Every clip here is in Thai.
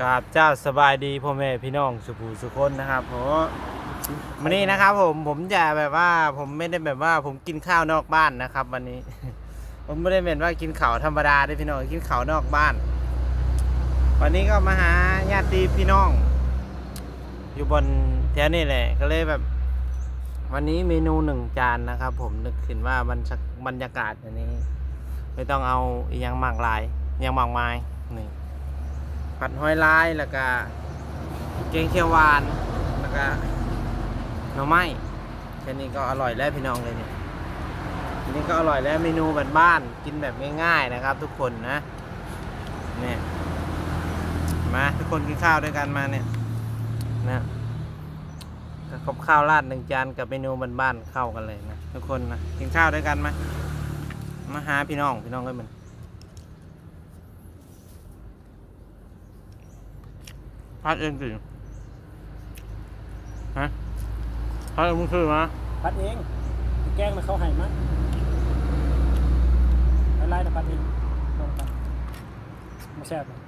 กราบเจ้าสบายดีพ่อแม่พี่น้องสุภูสุคนนะครับผมวันนี้นะครับผมผมจะแบบว่าผมไม่ได้แบบว่าผมกินข้าวนอกบ้านนะครับ วันนี้ ผมไม่ได้เป็นว่ากินข้าวธรรมดาเด้พี่น้องกินข้าวนอกบ้าน วันนี้ก็มาหาญาติพี่น้อง อยู่บนแถวนี้แหละก็เลยแบบ วันนี้เมนูหนึ่งจานนะครับ ผมนึกขึ้นว่าบรรยากบรรยากาศอันนี้ ไม่ต้องเอาอยังมากลายอหยังมากมายนี่ ผัดหอยลายแล้วก็แกงเขียวหวานแล้วก็หน่อไม้แค่นี้ก็อร่อยแล้วพี่น้องเลยเนี่ยนนี้ก็อร่อยแล้วเมนูแบบบ้านกินแบบง่ายๆนะครับ ทุกคนนะเนี่ยมาทุกคนกินข้าวด้วยกันมาเนี่ยนะกับข้าวราดหนึ่งจานกับเมนูบ้านๆเข้ากันเลยนะทุกคนนะกินข้าวด้วยกันมามาหาพี่น้องพี่น้องก็มัน พัดเองสิฮะพัดเองมึงคือมาพัดเองแกล้งมาเข้าให้มั้งไล่ๆนะพัดเองลงไปมาแซ่บเลย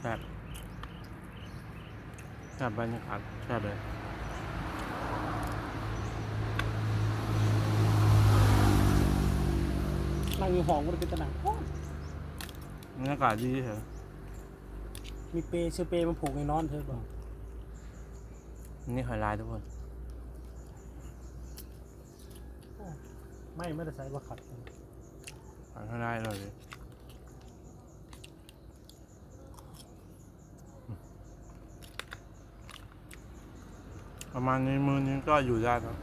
แซ่บแซ่บบรรยากาศแซ่บเลยนั่งอยู่ห้องก็เป็นตะหนังโอ้ยบรรยากาศดีเถอะ มีเปรย์ซื้อเปรย์มาผูกในนอนเธอบอกนี่หอยลายทุกคนไม่ไม่ได้ใส่ว่าขัดหอยลายอร่อยเลยประมาณนี้มือนี้ก็อยู่ได้ครับ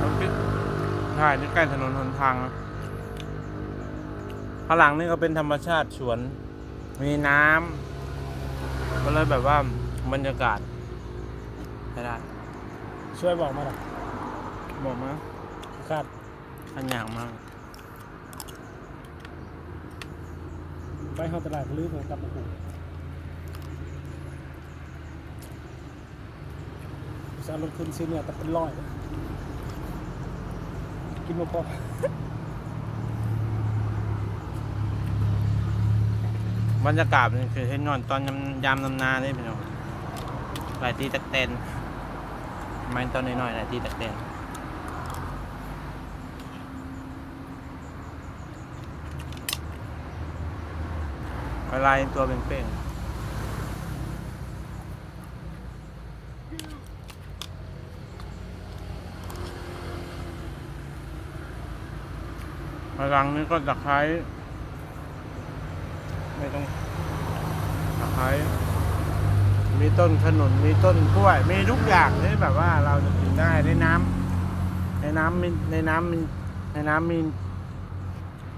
โอเคใช่ นี่ใกล้ถนนหนทางนะข้างหลังนี่ก็เป็นธรรมชาติสวน มีน้ำก็เลยแบบว่าบรรยากาศใช้ได้ช่วยบอกมาหน่อยบอกมาคาดขันอย่างมากไปเข้าตลาดก็ลืมเลยกลับมาผูกสารลงทุนซื้อเนี่ยแต่เป็นร้อยเลย กินมาพอบรรยากาศคือเห็นนอนตอนยามยามนำนาได้พี่น้องหลายตีตะเตนไม่ตอนน้อยๆหลายตีตะเตนอะไรตัวเป็นเป้ง ลังนี้ก็ตะไคร้ไม่ต้องตะไคร้มีต้นขนุนมีต้นกล้วย มีทุกอย่างที่แบบว่าเราจะกินได้ในน้ำในน้ำมีในน้ำมีในน้ำมี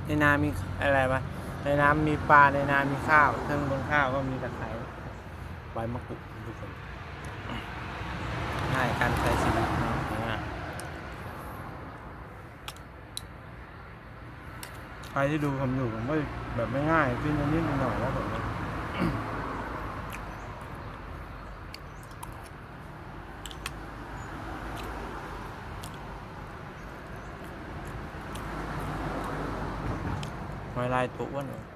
ในน้ำมีอะไรวะในน้ำมีปลาในน้ำมีข้าวทั้งบนข้าวก็มีตะไคร้ใบมะกรูดทุกคนง่ายการใช้ชีวิตเนาะง่ายใครที่ดูผมอยู่ผมก็แบบไม่ง่ายขึ้นนิดหน่อยแล้วผมไม่ลายตัวอ้วนเลย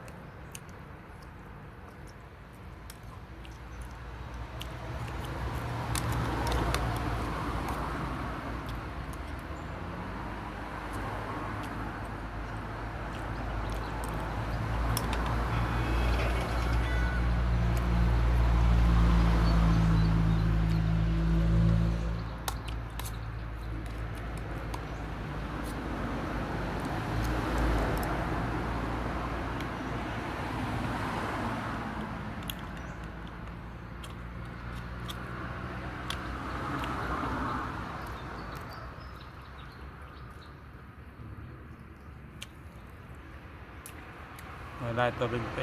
ไม่ลายตัวเป็นเ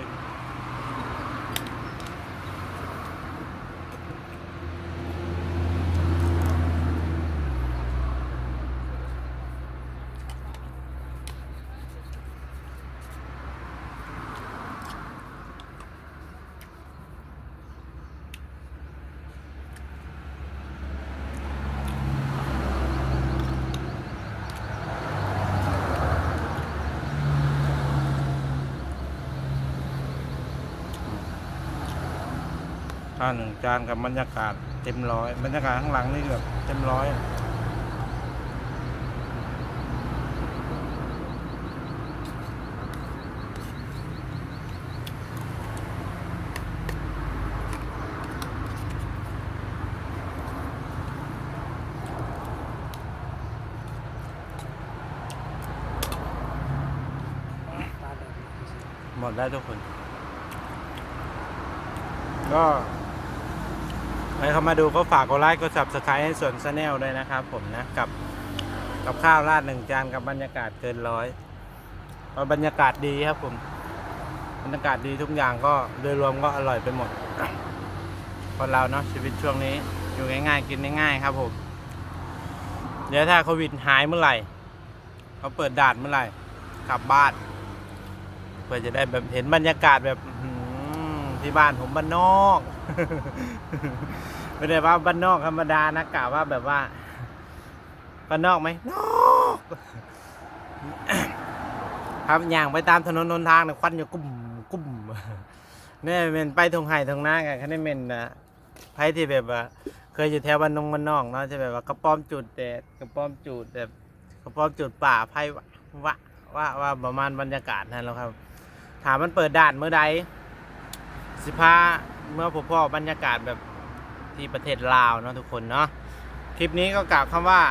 ข้าวหนึ่งจานกับบรรยากาศเต็มร้อย บรรยากาศข้างหลังนี่แบบเต็มร้อยหมดได้วทุกคน ก็ รเข้ามาดูก็ฝากกดไลค์กด subscribe ให้ส่วนชาแนลด้วยนะครับ ผมนะกับกับข้าวราดหนึ่งจานกับบรรยากาศเกินร้อยเราบรรยากาศดีครับผมบรรยากาศดีทุกอย่างก็โดยรวมก็อร่อยไปหมดคนเราเนาะชีวิตช่วงนี้ อยู่ง่ายๆกินง่ายๆครับผม เดี๋ยวถ้าโควิดหายเมื่อไหร่เขาเปิดด่านเมื่อไหร่กลับบ้านเพื่อจะได้แบบเห็นบรรยากาศแบบที่บ้านผมบ้านนอก ไม่ได้ว่าบ้านนอกธรรมดานะกะว่าแบบว่าบ้านนอกไหมนอกครับอย่างไปตามถนนนนทางเนี่ยควันอยู่กุ่มกุ่มเนี่ยเป็นไปทงไห่ทงนากันแค่นี้เป็นนะไผที่แบบว่า เคยอยู่แถวบ้านนงบ้านนอกเนาะจะแบบว่ากระป้อมจุดแดดกระป้อมจุดแบบกระป้อมจุดป่าไผ่วะวะว่าว่าประมาณบรรยากาศนั่นแหล้วครับ ถามมันเปิดด่านเมื่อใดสิพา เมื่อพบพ่อบรรยากาศแบบที่ประเทศลาวเนาะทุกคนเนาะคลิปนี้ก็กล่าวคำว่า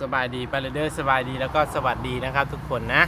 สบายดีไปเลยเด้อสบายดีแล้วก็สวัสดีนะครับทุกคนนะ